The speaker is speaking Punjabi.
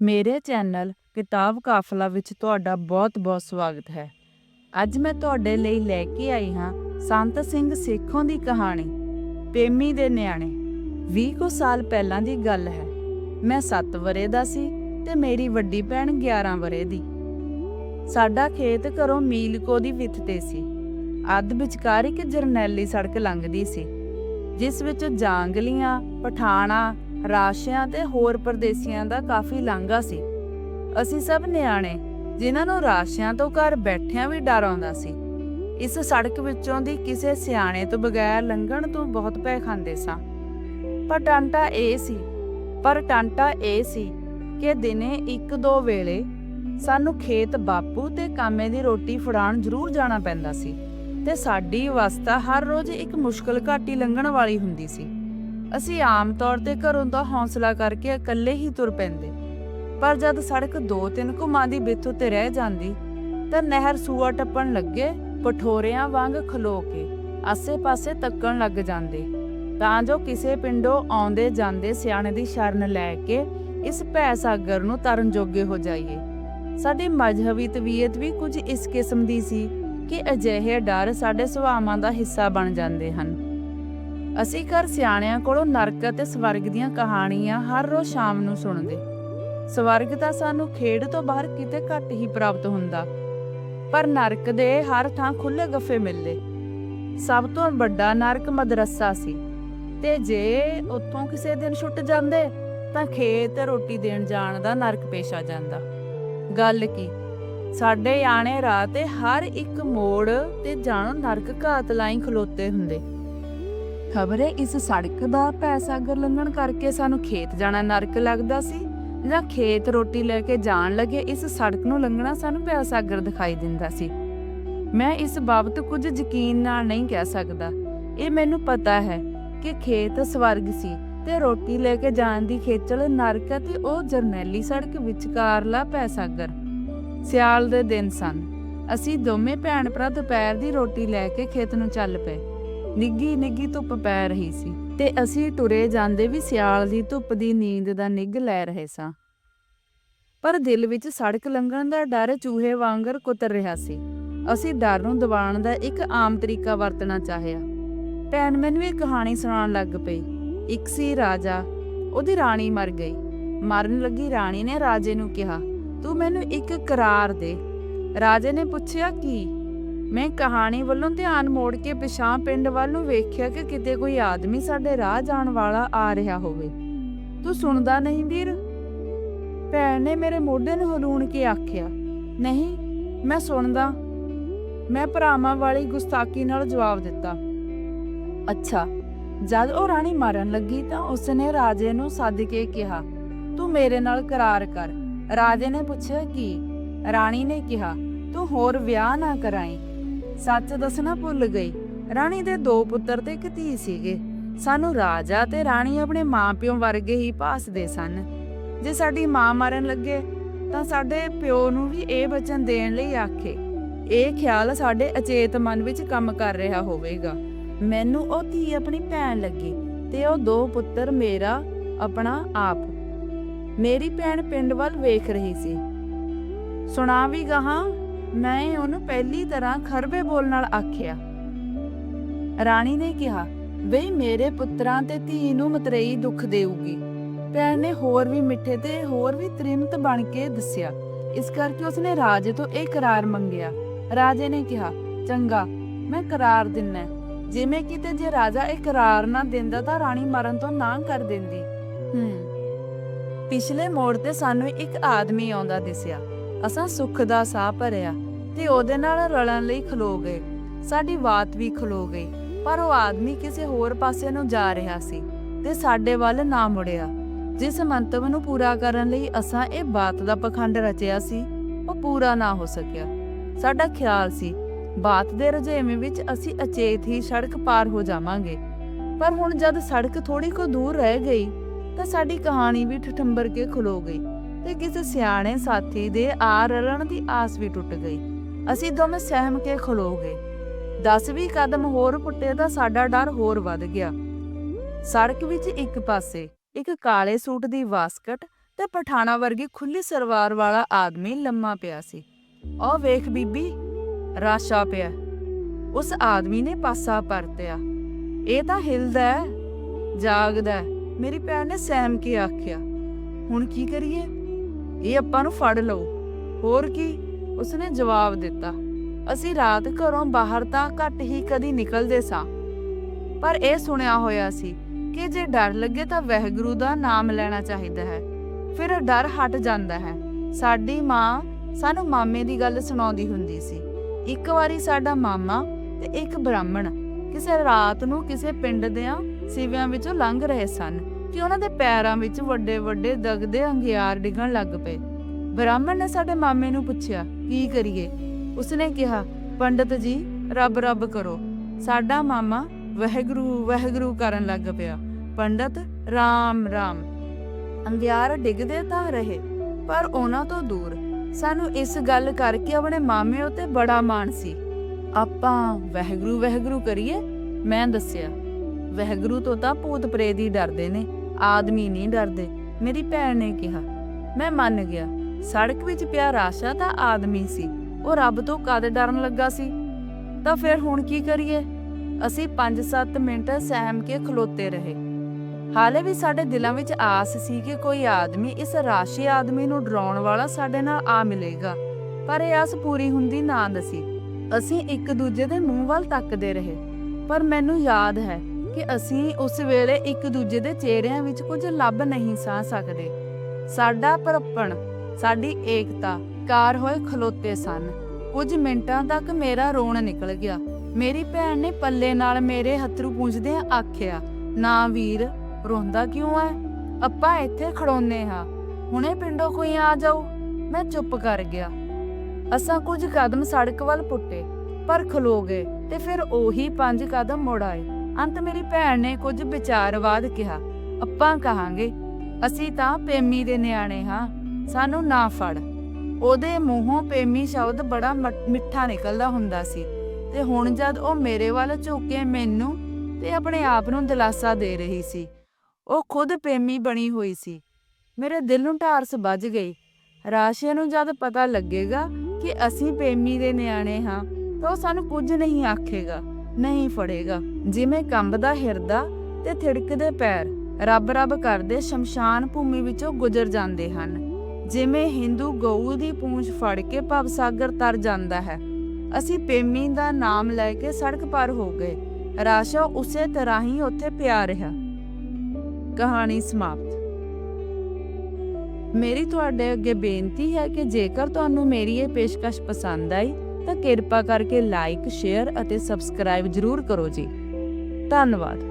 ਮੇਰੇ ਚੈਨਲ ਕਿਤਾਬ ਕਾਫਲਾ ਵਿੱਚ ਤੁਹਾਡਾ ਬਹੁਤ-ਬਹੁਤ ਸਵਾਗਤ ਹੈ। ਅੱਜ ਮੈਂ ਤੁਹਾਡੇ ਲਈ ਲੈ ਕੇ ਆਈ ਹਾਂ ਸੰਤ ਸਿੰਘ ਸੇਖੋਂ ਦੀ ਕਹਾਣੀ, ਪੇਮੀ ਦੇ ਨਿਆਣੇ। 20 ਕੁ ਸਾਲ ਪਹਿਲਾਂ ਦੀ ਗੱਲ ਹੈ। ਮੈਂ 7 ਵਰੇ ਦਾ ਸੀ ਤੇ ਮੇਰੀ ਵੱਡੀ ਭੈਣ 11 ਵਰੇ ਦੀ। ਸਾਡਾ ਖੇਤ ਘਰੋਂ ਮੀਲ ਕੋ ਦੀ ਵਿੱਥ ਤੇ ਸੀ। ਅੱਧ ਵਿਚਕਾਰ ਇੱਕ ਜਰਨੈਲੀ ਸੜਕ ਲੰਘਦੀ ਸੀ, ਜਿਸ ਵਿੱਚ ਜਾਂਗਲੀਆਂ, ਪਠਾਣਾ ਰਾਸ਼ਿਆਂ ਤੇ ਹੋਰ ਪਰਦੇਸੀਆਂ ਦਾ ਕਾਫੀ ਲਾਂਘਾ ਸੀ। ਅਸੀਂ ਸਭ ਨਿਆਣੇ, ਜਿਨ੍ਹਾਂ ਨੂੰ ਰਾਸ਼ਿਆਂ ਤੋਂ ਘਰ ਬੈਠਿਆਂ ਵੀ ਡਰ ਆਉਂਦਾ ਸੀ, ਇਸ ਸੜਕ ਵਿੱਚੋਂ ਦੀ ਕਿਸੇ ਸਿਆਣੇ ਤੋਂ ਬਗੈਰ ਲੰਘਣ ਤੋਂ ਬਹੁਤ ਭੈ ਖਾਂਦੇ ਸਾਂ। ਪਰ ਟਾਂਟਾ ਇਹ ਸੀ, ਪਰ ਟਾਂਟਾ ਇਹ ਸੀ ਕਿ ਦਿਨੇ ਇੱਕ ਦੋ ਵੇਲੇ ਸਾਨੂੰ ਖੇਤ ਬਾਪੂ ਤੇ ਕਾਮੇ ਦੀ ਰੋਟੀ ਫੜਾਉਣ ਜ਼ਰੂਰ ਜਾਣਾ ਪੈਂਦਾ ਸੀ ਤੇ ਸਾਡੀ ਅਵਸਥਾ ਹਰ ਰੋਜ਼ ਇੱਕ ਮੁਸ਼ਕਲ ਘਾਟੀ ਲੰਘਣ ਵਾਲੀ ਹੁੰਦੀ ਸੀ। ਅਸੀਂ ਆਮ ਤੌਰ ਤੇ ਘਰੋਂ ਦਾ ਹੌਸਲਾ ਕਰਕੇ ਇਕੱਲੇ ਹੀ ਤੁਰ ਪੈਂਦੇ। ਪਰ ਜਦ ਸੜਕ ਦੋ ਤਿੰਨ ਘੁਮਾਂ ਦੀ ਬਿੱਥ ਉੱਤੇ ਰਹਿ ਜਾਂਦੀ, ਤਾਂ ਨਹਿਰ ਸੂਆ ਟੱਪਣ ਲੱਗੇ, ਪਠੋਰਿਆਂ ਵਾਂਗ ਖਲੋ ਕੇ ਆਸੇ-ਪਾਸੇ ਤੱਕਣ ਲੱਗ ਜਾਂਦੇ। ਤਾਂ ਜੋ ਕਿਸੇ ਪਿੰਡੋਂ ਆਉਂਦੇ ਜਾਂਦੇ ਸਿਆਣੇ ਦੀ ਸ਼ਰਨ ਲੈ ਕੇ ਇਸ ਭੈ ਸਾਗਰ ਨੂੰ ਤਰਨ ਜੋਗੇ ਹੋ ਜਾਈਏ। ਸਾਡੀ ਮਜ਼ਹਬੀ ਤਬੀਅਤ ਵੀ ਕੁਝ ਇਸ ਕਿਸਮ ਦੀ ਸੀ ਕਿ ਅਜਿਹੇ ਡਰ ਸਾਡੇ ਸੁਭਾਵਾਂ ਦਾ ਹਿੱਸਾ ਬਣ ਜਾਂਦੇ ਹਨ। ਅਸੀਂ ਘਰ ਸਿਆਣਿਆਂ ਕੋਲੋਂ ਨਰਕ ਅਤੇ ਸਵਰਗ ਦੀਆਂ ਕਹਾਣੀਆਂ ਹਰ ਰੋਜ਼ ਸ਼ਾਮ ਨੂੰ ਸੁਣਦੇ। ਸਵਰਗ ਤਾਂ ਸਾਨੂੰ ਖੇਡ ਤੋਂ ਬਾਹਰ ਕਿਤੇ ਘੱਟ ਹੀ ਪ੍ਰਾਪਤ ਹੁੰਦਾ। ਪਰ ਨਰਕ ਦੇ ਹਰ ਥਾਂ ਖੁੱਲੇ ਗੱਫੇ ਮਿਲਦੇ। ਸਭ ਤੋਂ ਵੱਡਾ ਨਰਕ ਮਦਰਸਾ ਸੀ। ਤੇ ਜੇ ਉੱਥੋਂ ਕਿਸੇ ਦਿਨ ਛੁੱਟ ਜਾਂਦੇ, ਤਾਂ ਖੇਤ ਰੋਟੀ ਦੇਣ ਜਾਣ ਦਾ ਨਰਕ ਪੇਸ਼ ਆ ਜਾਂਦਾ। ਗੱਲ ਕੀ? ਸਾਡੇ ਆਣੇ ਰਾਹ ਤੇ ਹਰ ਇੱਕ ਮੋੜ ਤੇ ਜਾਣੋ ਨਰਕ ਘਾਤ ਲਾਈ ਖਲੋਤੇ ਹੁੰਦੇ। ਖਬਰੇ ਇਸ ਸੜਕ ਦਾ ਪੈਸਾਗਰ ਲੰਘਣ ਕਰਕੇ ਸਾਨੂੰ ਖੇਤ ਜਾਣਾ ਨਰਕ ਲੱਗਦਾ ਸੀ ਜਾਂ ਖੇਤ ਰੋਟੀ ਲੈ ਕੇ ਜਾਣ ਲੱਗੇ, ਇਸ ਸੜਕ ਨੂੰ ਲੰਘਣਾ ਸਾਨੂੰ ਪੈਸਾਗਰ ਦਿਖਾਈ ਦਿੰਦਾ ਸੀ। ਮੈਂ ਇਸ ਬਾਬਤ ਕੁਝ ਯਕੀਨ ਨਾਲ ਨਹੀਂ ਕਹਿ ਸਕਦਾ। ਇਹ ਮੈਨੂੰ ਪਤਾ ਹੈ ਕਿ ਖੇਤ ਸਵਰਗ ਸੀ ਤੇ ਰੋਟੀ ਲੈ ਕੇ ਜਾਣ ਦੀ ਖੇਚਲ ਨਰਕ ਤੇ ਉਹ ਜਰਨੈਲੀ ਸੜਕ ਵਿਚਕਾਰਲਾ ਪੈਸਾਗਰ ਸਿਆਲ ਦੇ ਦਿਨ ਸਨ। ਅਸੀਂ ਦੋਵੇਂ ਭੈਣ ਭਰਾ ਦੁਪਹਿਰ ਦੀ ਰੋਟੀ ਲੈ ਕੇ ਖੇਤ ਨੂੰ ਚੱਲ ਪਏ। ਨਿੱਗੀ ਨਿੱਗੀ ਧੁੱਪ ਪੈ ਰਹੀ ਸੀ ਤੇ ਅਸੀਂ ਟੁਰੇ ਜਾਂਦੇ ਵੀ ਸਿਆਲ ਦੀ ਧੁੱਪ ਦੀ ਨੀਂਦ ਦਾ ਨਿੱਘ ਲੈ ਰਹੇ ਸਾਂ। ਪਰ ਦਿਲ ਵਿੱਚ ਸੜਕ ਲੰਘਣ ਦਾ ਡਰ ਚੂਹੇ ਵਾਂਗਰ ਕੁਤਰ ਰਿਹਾ ਸੀ। ਅਸੀਂ ਡਰ ਨੂੰ ਦਬਾਉਣ ਦਾ ਇੱਕ ਆਮ ਤਰੀਕਾ ਵਰਤਣਾ ਚਾਹਿਆ। ਭੈਣ ਮੈਨੂੰ ਇਹ ਕਹਾਣੀ ਸੁਣਾਉਣ ਲੱਗ ਪਈ। ਇੱਕ ਸੀ ਰਾਜਾ, ਉਹਦੀ ਰਾਣੀ ਮਰ ਗਈ। ਮਰਨ ਲੱਗੀ ਰਾਣੀ ਨੇ ਰਾਜੇ ਨੂੰ ਕਿਹਾ, ਤੂੰ ਮੈਨੂੰ ਇੱਕ ਕਰਾਰ ਦੇ। ਰਾਜੇ ਨੇ ਪੁੱਛਿਆ, ਕੀ? ਮੈਂ ਕਹਾਣੀ ਵੱਲੋਂ ਧਿਆਨ ਮੋੜ ਕੇ ਪਿਛਾਂ ਪਿੰਡ ਵੱਲ ਨੂੰ ਵੇਖਿਆ ਕਿ ਕਿਤੇ ਕੋਈ ਆਦਮੀ ਸਾਡੇ ਰਾਹ ਜਾਣ ਵਾਲਾ ਆ ਰਿਹਾ ਹੋਵੇ। ਤੂੰ ਸੁਣਦਾ ਨਹੀਂ ਵੀਰ? ਭੈਣ ਨੇ ਮੇਰੇ ਮੋਢੇ ਨੂੰ ਹਲੂਣ ਕੇ ਆਖਿਆ, ਨਹੀਂ, ਮੈਂ ਸੁਣਦਾ। ਮੈਂ ਭਰਾਵਾਂ ਵਾਲੀ ਗੁਸਤਾਖੀ ਨਾਲ ਜਵਾਬ ਦਿੱਤਾ। ਅੱਛਾ, ਜਦ ਉਹ ਰਾਣੀ ਮਾਰਨ ਲੱਗੀ ਤਾਂ ਉਸਨੇ ਰਾਜੇ ਨੂੰ ਸੱਦ ਕੇ ਕਿਹਾ, ਤੂੰ ਮੇਰੇ ਨਾਲ ਕਰਾਰ ਕਰ। ਰਾਜੇ ਨੇ ਪੁੱਛਿਆ, ਕੀ? ਰਾਣੀ ਨੇ ਕਿਹਾ, ਤੂੰ ਹੋਰ ਵਿਆਹ ਨਾ ਕਰਾਈ। ਸੱਚ ਦੱਸਣਾ ਭੁੱਲ ਗਈ। ਰਾਣੀ ਦੇ ਦੋ ਪੁੱਤਰ ਤੇ ਇੱਕ ਧੀ ਸੀਗੇ। ਸਾਨੂੰ ਰਾਜਾ ਤੇ ਰਾਣੀ ਆਪਣੇ ਮਾਪਿਓ ਵਰਗੇ ਹੀ ਭਾਸਦੇ ਸਨ। ਜੇ ਸਾਡੀ ਮਾਂ ਮਰਨ ਲੱਗੇ, ਤਾਂ ਸਾਡੇ ਪਿਓ ਨੂੰ ਵੀ ਇਹ ਬਚਨ ਦੇਣ ਲਈ ਆਖੇ। ਇਹ ਖਿਆਲ ਸਾਡੇ ਅਚੇਤ ਮਨ ਵਿੱਚ ਕੰਮ ਕਰ ਰਿਹਾ ਹੋਵੇਗਾ। ਮੈਨੂੰ ਉਹ ਧੀ ਆਪਣੀ ਭੈਣ ਲੱਗੀ ਤੇ ਉਹ ਦੋ ਪੁੱਤਰ ਮੇਰਾ, ਆਪਣਾ ਆਪ। ਮੇਰੀ ਭੈਣ ਪਿੰਡ ਵੱਲ ਵੇਖ ਰਹੀ ਸੀ। ਸੁਣਾ ਵੀ ਗਾਹਾਂ ਮੈਂ ਉਹਨੂੰ ਪਹਿਲੀ ਤਰ੍ਹਾਂ ਖਰਬੇ ਬੋਲ ਨਾਲ ਆਖਿਆ। ਰਾਣੀ ਨੇ ਕਿਹਾ ਬਈ ਮੇਰੇ ਪੁੱਤਰਾਂ ਤੇ ਧੀ ਨੂੰ ਮਤਰੇਈ ਦੁੱਖ ਦੇਊਗੀ। ਭੈਣ ਨੇ ਹੋਰ ਵੀ ਮਿੱਠੇ ਤੇ ਹੋਰ ਵੀ ਤ੍ਰਿਮਤ ਬਣ ਕੇ ਦੱਸਿਆ। ਇਸ ਕਰਕੇ ਉਸਨੇ ਰਾਜੇ ਤੋਂ ਇਹ ਕਰਾਰ ਮੰਗਿਆ। ਰਾਜੇ ਨੇ ਕਿਹਾ, ਚੰਗਾ, ਮੈਂ ਕਰਾਰ ਦਿੰਨਾ। ਜਿਵੇਂ ਕਿਤੇ ਜੇ ਰਾਜਾ ਇਹ ਕਰਾਰ ਨਾ ਦਿੰਦਾ ਤਾਂ ਰਾਣੀ ਮਰਨ ਤੋਂ ਨਾ ਕਰ ਦਿੰਦੀ। ਹੂੰ। ਪਿਛਲੇ ਮੋੜ ਤੇ ਸਾਨੂੰ ਇੱਕ ਆਦਮੀ ਆਉਂਦਾ ਦਿਸਿਆ। ਅਸਾਂ ਸੁੱਖ ਦਾ ਸਾਹ ਭਰਿਆ ਤੇ ਉਹਦੇ ਨਾਲ ਰਲਣ ਲਈ ਖਲੋ ਗਏ। ਸਾਡੀ ਬਾਤ ਵੀ ਖਲੋ ਗਈ, ਪਰ ਉਹ ਆਦਮੀ ਕਿਸੇ ਹੋਰ ਪਾਸੇ ਨੂੰ ਜਾ ਰਿਹਾ ਸੀ ਤੇ ਸਾਡੇ ਵੱਲ ਨਾ ਮੁੜਿਆ। ਜਿਸ ਮੰਤਵ ਨੂੰ ਪੂਰਾ ਕਰਨ ਲਈ ਅਸਾਂ ਇਹ ਬਾਤ ਦਾ ਪਖੰਡ ਰਚਿਆ ਸੀ, ਉਹ ਪੂਰਾ ਨਾ ਹੋ ਸਕਿਆ। ਸਾਡਾ ਖਿਆਲ ਸੀ, ਬਾਤ ਦੇ ਰਜੇਵੇਂ ਵਿੱਚ ਅਸੀਂ ਅਚੇਤ ਹੀ ਸੜਕ ਪਾਰ ਹੋ ਜਾਵਾਂਗੇ। ਪਰ ਹੁਣ ਜਦ ਸੜਕ ਥੋੜੀ ਕੋ ਦੂਰ ਰਹਿ ਗਈ, ਤਾਂ ਸਾਡੀ ਕਹਾਣੀ ਵੀ ਠਠੰਬਰ ਕੇ ਖਲੋ ਗਈ। ਤੇ ਕਿਸੇ ਸਿਆਣੇ ਸਾਥੀ ਦੇ ਆ ਰਲਣ ਦੀ ਆਸ ਵੀ ਟੁੱਟ ਗਈ। ਅਸੀਂ ਦੋਵੇਂ ਸਹਿਮ ਕੇ ਖਲੋ ਗਏ। 10-20 ਕਦਮ ਹੋਰ ਪੁੱਟੇ ਤਾਂ ਸਾਡਾ ਡਰ ਹੋਰ ਵੱਧ ਗਿਆ। ਸੜਕ ਵਿੱਚ ਇੱਕ ਪਾਸੇ ਇੱਕ ਕਾਲੇ ਸੂਟ ਦੀ ਵਾਸਕਟ ਤੇ ਪਠਾਣਾ ਵਰਗੀ ਖੁੱਲੀ ਸਰਵਾਰ ਵਾਲਾ ਆਦਮੀ ਲੰਮਾ ਪਿਆ ਸੀ। ਉਹ ਵੇਖ ਬੀਬੀ, ਰਾਸ਼ਾ ਪਿਆ। ਉਸ ਆਦਮੀ ਨੇ ਪਾਸਾ ਪਰਤਿਆ। ਇਹ ਤਾਂ ਹਿਲਦਾ ਜਾਗਦਾ ਮੇਰੀ ਭੈਣ ਨੇ ਸਹਿਮ ਕੇ ਆਖਿਆ, ਹੁਣ ਕੀ ਕਰੀਏ? ਇਹ ਆਪਾਂ ਨੂੰ ਫੜ ਲਓ। ਹੋਰ ਕੀ? ਉਸਨੇ ਜਵਾਬ ਦਿੱਤਾ, ਅਸੀਂ ਰਾਤ ਘਰੋਂ ਬਾਹਰ ਤਾਂ ਘੱਟ ਹੀ ਕਦੀ ਨਿਕਲਦੇ ਸਾਂ। ਪਰ ਇਹ ਸੁਣਿਆ ਹੋਇਆ ਸੀ ਕਿ ਜੇ ਡਰ ਲੱਗੇ ਤਾਂ ਵਾਹਿਗੁਰੂ ਦਾ ਨਾਮ ਲੈਣਾ ਚਾਹੀਦਾ ਹੈ। ਫਿਰ ਡਰ ਹਟ ਜਾਂਦਾ ਹੈ। ਸਾਡੀ ਮਾਂ ਸਾਨੂੰ ਮਾਮੇ ਦੀ ਗੱਲ ਸੁਣਾਉਂਦੀ ਹੁੰਦੀ ਸੀ। ਇੱਕ ਵਾਰੀ ਸਾਡਾ ਮਾਮਾ ਤੇ ਇੱਕ ਬ੍ਰਾਹਮਣ ਕਿਸੇ ਰਾਤ ਨੂੰ ਕਿਸੇ ਪਿੰਡ ਦਿਆਂ ਸਿਵਿਆਂ ਵਿੱਚੋਂ ਲੰਘ ਰਹੇ ਸਨ। ਕਿ ਉਹਨਾਂ ਦੇ ਪੈਰਾਂ ਵਿੱਚ ਵੱਡੇ ਵੱਡੇ ਦਗਦੇ ਅੰਗਿਆਰ ਡਿੱਗਣ ਲੱਗ ਪਏ। ਬ੍ਰਾਹਮਣ ਨੇ ਸਾਡੇ ਮਾਮੇ ਨੂੰ ਪੁੱਛਿਆ, ਕੀ ਕਰੀਏ? ਉਸਨੇ ਕਿਹਾ, ਪੰਡਤ ਜੀ, ਰੱਬ ਰੱਬ ਕਰੋ। ਸਾਡਾ ਮਾਮਾ ਵਹਿਗੁਰੂ ਵਹਿਗੁਰੂ ਕਰਨ ਲੱਗ ਪਿਆ। ਪੰਡਤ, ਰਾਮ ਰਾਮ। ਅੰਗਿਆਰ ਡਿੱਗਦੇ ਤਾਂ ਰਹੇ, ਪਰ ਉਹਨਾਂ ਤੋਂ ਦੂਰ। ਸਾਨੂੰ ਇਸ ਗੱਲ ਕਰਕੇ ਆਪਣੇ ਮਾਮੇ ਉਤੇ ਬੜਾ ਮਾਣ ਸੀ। ਆਪਾਂ ਵਹਿਗੁਰੂ ਵਹਿਗੁਰੂ ਕਰੀਏ? ਮੈਂ ਦੱਸਿਆ, ਵਹਿਗੁਰੂ ਤੋਂ ਤਾਂ ਭੂਤ ਪ੍ਰੇਤ ਹੀ ਡਰਦੇ ਨੇ। ਆਦਮੀ ਨਹੀਂ ਡਰਦੇ। ਮੇਰੀ ਭੈਣ ਨੇ ਕਿਹਾ, ਮੈਂ ਮੰਨ ਗਿਆ, ਸੜਕ ਵਿੱਚ ਪਿਆ ਰਾਸ਼ਾ ਤਾਂ ਆਦਮੀ ਸੀ, ਉਹ ਰੱਬ ਤੋਂ ਕਦ ਡਰਨ ਲੱਗਾ ਸੀ? ਤਾਂ ਫਿਰ ਹੁਣ ਕੀ ਕਰੀਏ? ਅਸੀਂ 5-7 ਮਿੰਟ ਸਹਿਮ ਕੇ ਖਲੋਤੇ ਰਹੇ। ਹਾਲੇ ਵੀ ਸਾਡੇ ਦਿਲਾਂ ਵਿੱਚ ਆਸ ਸੀ ਕਿ ਕੋਈ ਆਦਮੀ ਇਸ ਰਾਸ਼ੀ ਆਦਮੀ ਨੂੰ ਡਰਾਉਣ ਵਾਲਾ ਸਾਡੇ ਨਾਲ ਆ ਮਿਲੇਗਾ, ਪਰ ਇਹ ਆਸ ਪੂਰੀ ਹੁੰਦੀ ਨਾ ਦਸੀ। ਅਸੀਂ ਇੱਕ ਦੂਜੇ ਦੇ ਮੂੰਹ ਵੱਲ ਤੱਕਦੇ ਰਹੇ, ਪਰ ਮੈਨੂੰ ਯਾਦ ਹੈ ਕਿ ਅਸੀਂ ਉਸ ਵੇਲੇ ਇੱਕ ਦੂਜੇ ਦੇ ਚਿਹਰਿਆਂ ਵਿੱਚ ਕੁਝ ਲੱਭ ਨਹੀਂ ਸਾਂ ਸਕਦੇ। ਸਾਡਾ ਪਰਪਣ, ਸਾਡੀ ਏਕਤਾ ਕਾਰ ਹੋਏ ਖਲੋਤੇ ਸਨ। ਕੁਝ ਮਿੰਟਾਂ ਤੱਕ ਮੇਰਾ ਰੋਣ ਨਿਕਲ ਗਿਆ। ਮੇਰੀ ਭੈਣ ਨੇ ਪੱਲੇ ਨਾਲ ਮੇਰੇ ਹੱਥਰੂ ਪੂੰਝਦਿਆਂ ਆਖਿਆ, ਨਾ ਵੀਰ, ਰੋਂਦਾ ਕਿਉਂ ਐ? ਆਪਾਂ ਇੱਥੇ ਖੜੋਨੇ ਹਾਂ। ਹੁਣੇ ਪਿੰਡੋਂ ਕੋਈ ਆ ਜਾਊ। ਮੈਂ ਚੁੱਪ ਕਰ ਗਿਆ। ਅਸਾਂ ਕੁਝ ਕਦਮ ਸੜਕ ਵੱਲ ਪੁੱਟੇ, ਪਰ ਖਲੋ ਗਏ ਤੇ ਫਿਰ ਉਹੀ ਪੰਜ ਕਦਮ ਮੁੜ ਆਏ। ਅੰਤ ਮੇਰੀ ਭੈਣ ਨੇ ਕੁਝ ਵਿਚਾਰਵਾਦ ਕਿਹਾ। ਆਪਾਂ ਕਹਾਂਗੇ, ਅਸੀਂ ਤਾਂ ਪੇਮੀ ਦੇ ਨਿਆਣੇ ਹਾਂ, ਸਾਨੂੰ ਨਾ ਫੜ। ਉਹਦੇ ਮੂੰਹੋਂ ਪੇਮੀ ਸ਼ਬਦ ਬੜਾ ਮਿੱਠਾ ਨਿਕਲਦਾ ਹੁੰਦਾ ਸੀ ਤੇ ਹੁਣ ਜਦ ਉਹ ਮੇਰੇ ਵੱਲ ਝੁੱਕ ਕੇ ਮੈਨੂੰ ਤੇ ਆਪਣੇ ਆਪ ਨੂੰ ਦਿਲਾਸਾ ਦੇ ਰਹੀ ਸੀ, ਉਹ ਖੁਦ ਪੇਮੀ ਬਣੀ ਹੋਈ ਸੀ। ਮੇਰੇ ਦਿਲ ਨੂੰ ਢਾਰਸ ਵੱਜ ਗਈ। ਰਾਸ਼ੀਆ ਨੂੰ ਜਦ ਪਤਾ ਲੱਗੇਗਾ ਕਿ ਅਸੀਂ ਪੇਮੀ ਦੇ ਨਿਆਣੇ ਹਾਂ, ਤਾਂ ਉਹ ਸਾਨੂੰ ਕੁਝ ਨਹੀਂ ਆਖੇਗਾ। ਨਹੀਂ ਫੜੇਗਾ। ਜਿਵੇਂ ਕੰਬਦਾ ਹਿਰਦਾ ਤੇ ਥਿੜਕਦੇ ਪੈਰ, ਰੱਬ ਰੱਬ ਕਰਦੇ ਸ਼ਮਸ਼ਾਨ ਭੂਮੀ ਵਿੱਚੋਂ ਗੁਜ਼ਰ ਜਾਂਦੇ ਹਨ। ਜਿਵੇਂ ਹਿੰਦੂ ਗਊ ਦੀ ਪੂੰਛ ਫੜ ਕੇ ਭਵਸਾਗਰ ਤਰ ਜਾਂਦਾ ਹੈ। ਅਸੀਂ ਪੇਮੀ ਦਾ ਨਾਮ ਲੈ ਕੇ ਸੜਕ ਪਾਰ ਹੋ ਗਏ। ਰਾਸ਼ਾ ਉਸੇ ਤਰ੍ਹਾਂ ਹੀ ਉੱਥੇ ਪਿਆ ਰਿਹਾ। ਕਹਾਣੀ ਸਮਾਪਤ। ਮੇਰੀ ਤੁਹਾਡੇ ਅੱਗੇ ਬੇਨਤੀ ਹੈ ਕਿ ਜੇਕਰ ਤੁਹਾਨੂੰ ਮੇਰੀ ਇਹ ਪੇਸ਼ਕਸ਼ ਪਸੰਦ ਆਈ ਤਾਂ ਕਿਰਪਾ ਕਰਕੇ ਲਾਈਕ ਸ਼ੇਅਰ ਅਤੇ ਸਬਸਕ੍ਰਾਈਬ ਜ਼ਰੂਰ ਕਰੋ ਜੀ। ਧੰਨਵਾਦ।